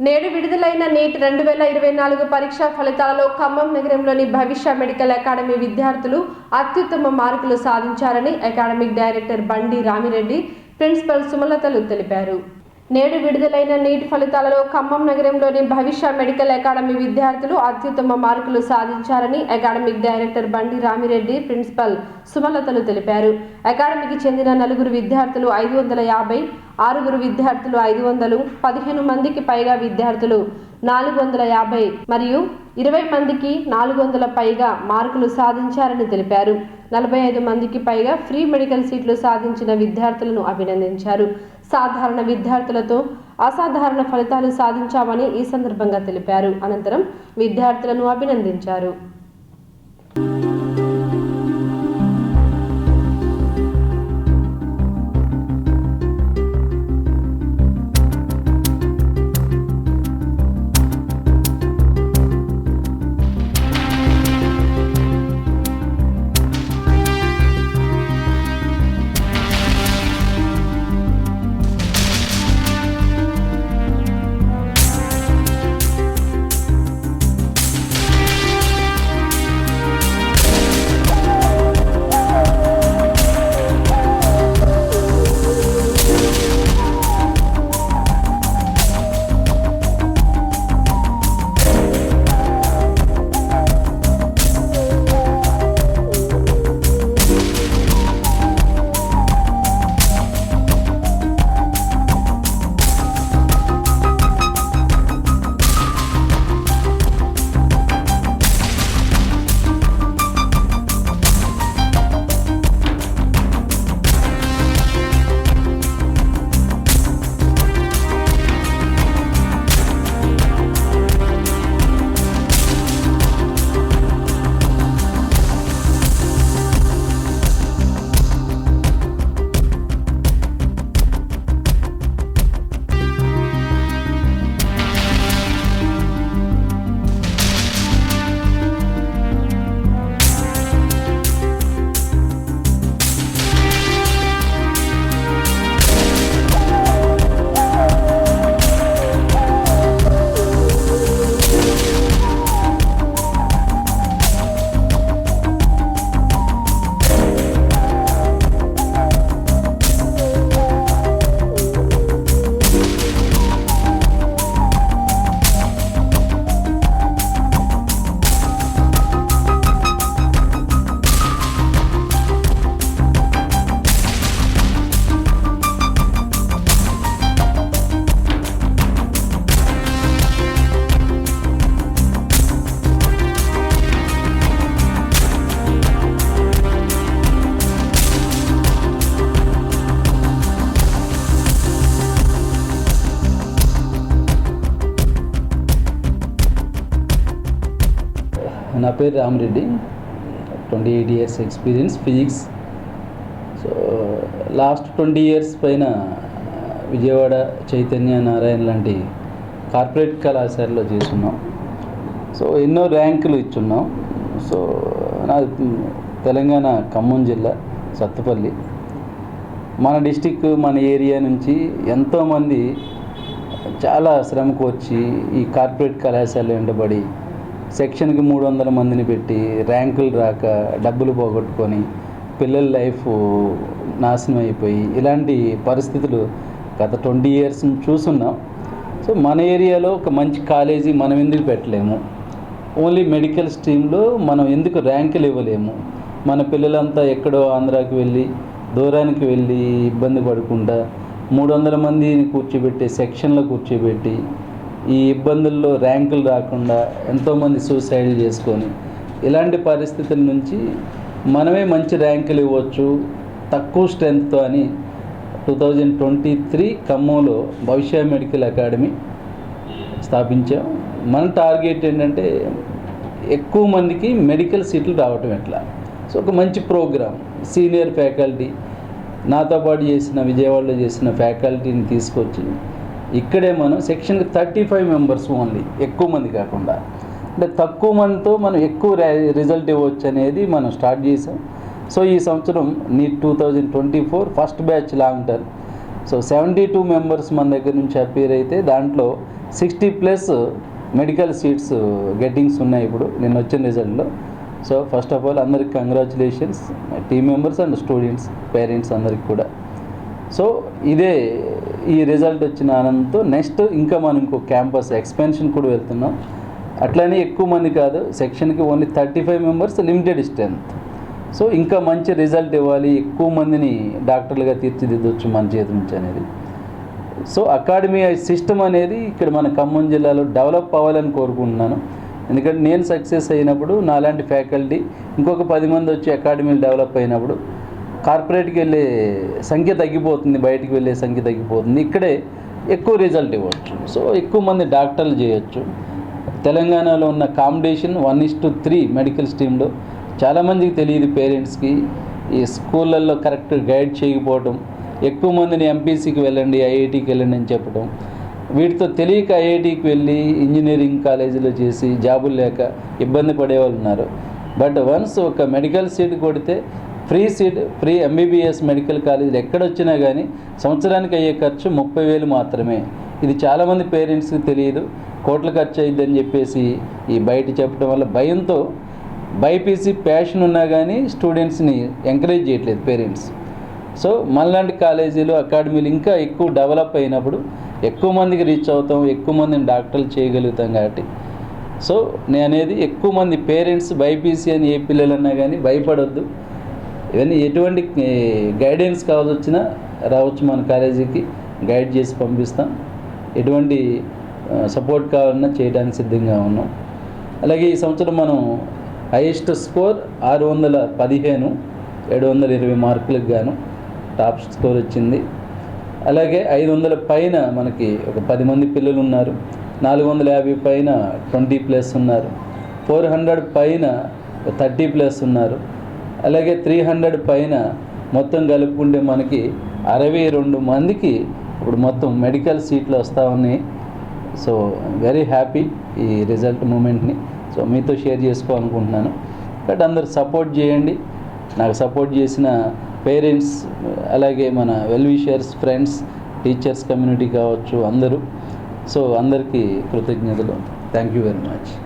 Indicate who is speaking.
Speaker 1: నేడు విడుదలైన నీట్ రెండు వేల ఇరవై నాలుగు పరీక్షా ఫలితాలలో ఖమ్మం నగరంలోని భవిష్య మెడికల్ అకాడమీ విద్యార్థులు అత్యుత్తమ మార్కులు సాధించారని అకాడమిక్ డైరెక్టర్ బండి రామిరెడ్డి ప్రిన్సిపల్ సుమలతలు తెలిపారు. నేడు విడుదలైన నీట్ ఫలితాలలో ఖమ్మం నగరంలోని భవిష్య మెడికల్ అకాడమీ విద్యార్థులు అత్యుత్తమ మార్కులు సాధించారని అకాడమిక్ డైరెక్టర్ బండి రామిరెడ్డి ప్రిన్సిపల్ సుమలతలు తెలిపారు. అకాడమీకి చెందిన నలుగురు విద్యార్థులు ఐదు వందల యాభై ఆరుగురు విద్యార్థులు ఐదు వందలు పదిహేను మందికి పైగా విద్యార్థులు నాలుగు వందల యాభై మరియు ఇరవై మందికి నాలుగు వందల పైగా మార్కులు సాధించారని తెలిపారు. నలభై ఐదు మందికి పైగా ఫ్రీ మెడికల్ సీట్లు సాధించిన విద్యార్థులను అభినందించారు. సాధారణ విద్యార్థులతో అసాధారణ ఫలితాలు సాధించామని ఈ సందర్భంగా తెలిపారు. అనంతరం విద్యార్థులను అభినందించారు.
Speaker 2: నా పేరు Ramareddy twenty eight years experience physics. So last twenty years పైన విజయవాడ చైతన్య నారాయణ లాంటి కార్పొరేట్ కళాశాలలో చేస్తున్నాం. సో ఎన్నో ర్యాంకులు ఇచ్చున్నాం. సో నా తెలంగాణ ఖమ్మం జిల్లా సత్తుపల్లి. మన డిస్టిక్ మన ఏరియా నుంచి ఎంతోమంది చాలా శ్రమకు వచ్చి ఈ కార్పొరేట్ కళాశాలలో వెంటబడి సెక్షన్కి మూడు వందల మందిని పెట్టి ర్యాంకులు రాక డబ్బులు పోగొట్టుకొని పిల్లల లైఫ్ నాశనం అయిపోయి ఇలాంటి పరిస్థితులు గత ట్వంటీ ఇయర్స్ చూస్తున్నాం. సో మన ఏరియాలో ఒక మంచి కాలేజీ మనం ఎందుకు పెట్టలేము? ఓన్లీ మెడికల్ స్ట్రీమ్లో మనం ఎందుకు ర్యాంకులు ఇవ్వలేము? మన పిల్లలంతా ఎక్కడో ఆంధ్రాకి వెళ్ళి దూరానికి వెళ్ళి ఇబ్బంది పడకుండా మూడు వందల మందిని కూర్చోబెట్టి సెక్షన్లో కూర్చోబెట్టి ఈ ఇబ్బందుల్లో ర్యాంకులు రాకుండా ఎంతోమంది సూసైడ్ చేసుకొని ఇలాంటి పరిస్థితుల నుంచి మనమే మంచి ర్యాంకులు ఇవ్వచ్చు తక్కువ స్ట్రెంగ్త్తో అని టూ థౌజండ్ ట్వంటీ త్రీ ఖమ్మంలో భవిష్య మెడికల్ అకాడమీ స్థాపించాం. మన టార్గెట్ ఏంటంటే ఎక్కువ మందికి మెడికల్ సీట్లు రావటం ఎట్లా? సో ఒక మంచి ప్రోగ్రామ్ సీనియర్ ఫ్యాకల్టీ నాతో పాటు చేసిన విజయవాడలో చేసిన ఫ్యాకల్టీని తీసుకొచ్చి ఇక్కడే మనం సెక్షన్కి థర్టీ ఫైవ్ మెంబర్స్ ఓన్లీ ఎక్కువ మంది కాకుండా. అంటే తక్కువ మందితో మనం ఎక్కువ రిజల్ట్ ఇవ్వచ్చు అనేది మనం స్టార్ట్ చేసాం. సో ఈ సంవత్సరం NEET two thousand twenty four first batch long term so seventy two members మన దగ్గర నుంచి అపీర్ అయితే దాంట్లో sixty plus medical seats gettings ఉన్నాయి ఇప్పుడు నేను వచ్చిన రిజల్ట్లో. సో ఫస్ట్ ఆఫ్ ఆల్ అందరికి congratulations team members and students parents అందరికి కూడా. సో ఇదే ఈ రిజల్ట్ వచ్చిన ఆనందంతో నెక్స్ట్ ఇంకా మనం ఇంకో క్యాంపస్ ఎక్స్పెన్షన్ కూడా వెళ్తున్నాం. అట్లనే ఎక్కువ మంది కాదు సెక్షన్కి only thirty five members limited strength so ఇంకా మంచి రిజల్ట్ ఇవ్వాలి ఎక్కువ మందిని డాక్టర్లుగా తీర్చిదిద్దొచ్చు మన చేతి నుంచి అనేది. సో అకాడమీ సిస్టమ్ అనేది ఇక్కడ మన ఖమ్మం జిల్లాలో డెవలప్ అవ్వాలని కోరుకుంటున్నాను. ఎందుకంటే నేను సక్సెస్ అయినప్పుడు నాలాంటి ఫ్యాకల్టీ ఇంకొక పది మంది వచ్చి అకాడమీలు డెవలప్ అయినప్పుడు కార్పొరేట్కి వెళ్ళే సంఖ్య తగ్గిపోతుంది బయటికి వెళ్ళే సంఖ్య తగ్గిపోతుంది. ఇక్కడే ఎక్కువ రిజల్ట్ ఇవ్వచ్చు. సో ఎక్కువ మంది డాక్టర్లు చేయొచ్చు. తెలంగాణలో ఉన్న competition one is to three medical స్ట్రీమ్లో చాలామందికి తెలియదు పేరెంట్స్కి. ఈ స్కూళ్ళల్లో కరెక్ట్ గైడ్ చేయకపోవడం ఎక్కువ మందిని ఎంపీసీకి వెళ్ళండి ఐఐటికి వెళ్ళండి అని చెప్పడం. వీటితో తెలియక ఐఐటికి వెళ్ళి ఇంజనీరింగ్ కాలేజీలో చేసి జాబులు లేక ఇబ్బంది పడేవాళ్ళు ఉన్నారు. బట్ వన్స్ ఒక మెడికల్ సీట్ కొడితే free seat free MBBS medical కాలేజీలు ఎక్కడొచ్చినా కానీ సంవత్సరానికి అయ్యే ఖర్చు ముప్పై వేలు మాత్రమే. ఇది చాలామంది పేరెంట్స్కి తెలియదు. కోట్ల ఖర్చు అయ్యిద్దని చెప్పేసి ఈ బయట చెప్పడం వల్ల భయంతో బైపీసీ ప్యాషన్ ఉన్నా కానీ స్టూడెంట్స్ని ఎంకరేజ్ చేయట్లేదు పేరెంట్స్. సో మనలాంటి కాలేజీలు అకాడమీలు ఇంకా ఎక్కువ డెవలప్ అయినప్పుడు ఎక్కువ మందికి రీచ్ అవుతాం ఎక్కువ మందిని డాక్టర్లు చేయగలుగుతాం కాబట్టి. సో నేను అనేది ఎక్కువ మంది పేరెంట్స్ బైపీసీ అని ఏ పిల్లలన్నా కానీ భయపడొద్దు. ఇవన్నీ ఎటువంటి గైడెన్స్ కావాల్సి వచ్చినా రావచ్చు మన కాలేజీకి గైడ్ చేసి పంపిస్తాం. ఎటువంటి సపోర్ట్ కావాలన్నా చేయడానికి సిద్ధంగా ఉన్నాం. అలాగే ఈ సంవత్సరం మనం హైయెస్ట్ స్కోర్ ఆరు వందల పదిహేను ఏడు వందల ఇరవై మార్కులకు గాను టాప్ స్కోర్ వచ్చింది. అలాగే ఐదు వందల పైన మనకి ఒక పది మంది పిల్లలు ఉన్నారు నాలుగు వందల యాభై పైన ట్వంటీ ప్లస్ ఉన్నారు. ఫోర్ హండ్రెడ్ పైన థర్టీ ప్లస్ ఉన్నారు. అలాగే త్రీ హండ్రెడ్ పైన మొత్తం కలుపుకుంటే మనకి అరవై రెండు మందికి ఇప్పుడు మొత్తం మెడికల్ సీట్లు వస్తూ ఉన్నాయి. సో వెరీ హ్యాపీ ఈ రిజల్ట్ మూమెంట్ని సో మీతో షేర్ చేసుకోవాలనుకుంటున్నాను. బట్ అందరు సపోర్ట్ చేయండి. నాకు సపోర్ట్ చేసిన పేరెంట్స్ అలాగే మన వెల్విషర్స్ ఫ్రెండ్స్ టీచర్స్ కమ్యూనిటీ కావచ్చు అందరూ. సో అందరికీ కృతజ్ఞతలు. Thank you very much